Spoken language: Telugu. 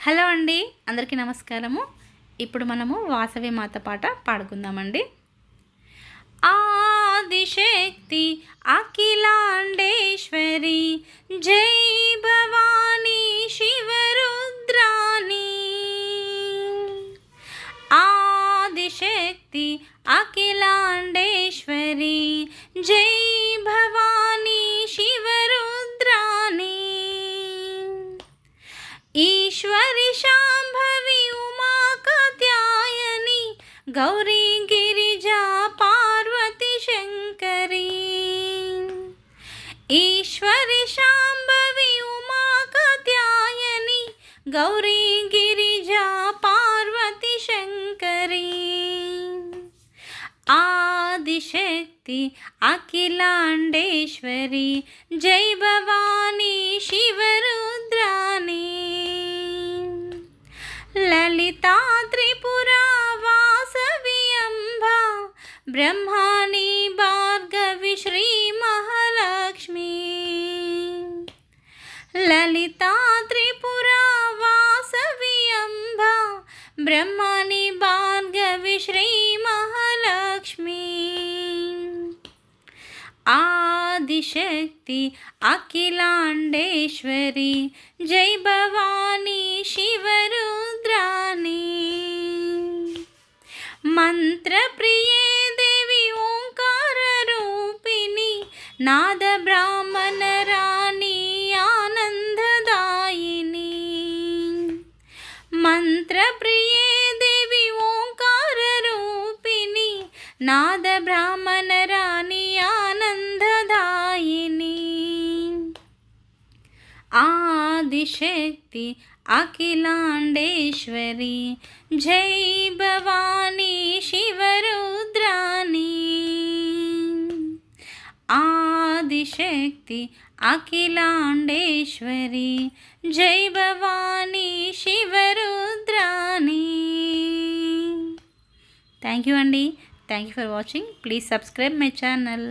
హలో అండి అందరికీ నమస్కారము. ఇప్పుడు మనము వాసవి మాత పాట పాడుకుందామండి. ఆదిశక్తి అఖిలాండేశ్వరి జై భవానీ శివరుద్రాణి ఆదిశక్తి అఖిలాండేశ్వరి గౌరీ గిరిజా పార్వతి శంకరీ ఈశ్వరి శాంభవి ఉమా కాత్యాయని గౌరీ గిరిజా పార్వతి శంకరీ ఆదిశక్తి అఖిలాండేశ్వరి జై భవానీ శివరుద్రాణి ब्रह्माणि भार्गवि श्रीमहालक्ष्मी। ललिता त्रिपुरा ब्रह्मी ब्रह्माणि भार्गवि श्रीमहालक्ष्मी। आदिशक्ति अखिलाण्डेश्वरी, जय भवानी शिवरुद्राणी। मन्त्रप्रिये नादब्राह्मणराणी आनन्ददायिनी। मन्त्रप्रिये देवी ओङ्काररूपिणी नादब्राह्मणराणि आनन्ददायिनी। आदिशक्ति अखिलाण्डेश्वरी जय भवानी शिवरुद्रा శక్తి ఆదిశక్తి అఖిలాండేశ్వరి. జై భవాని శివరుద్రాణి థ్యాంక్ యూ అండి. Thank you for watching please subscribe my channel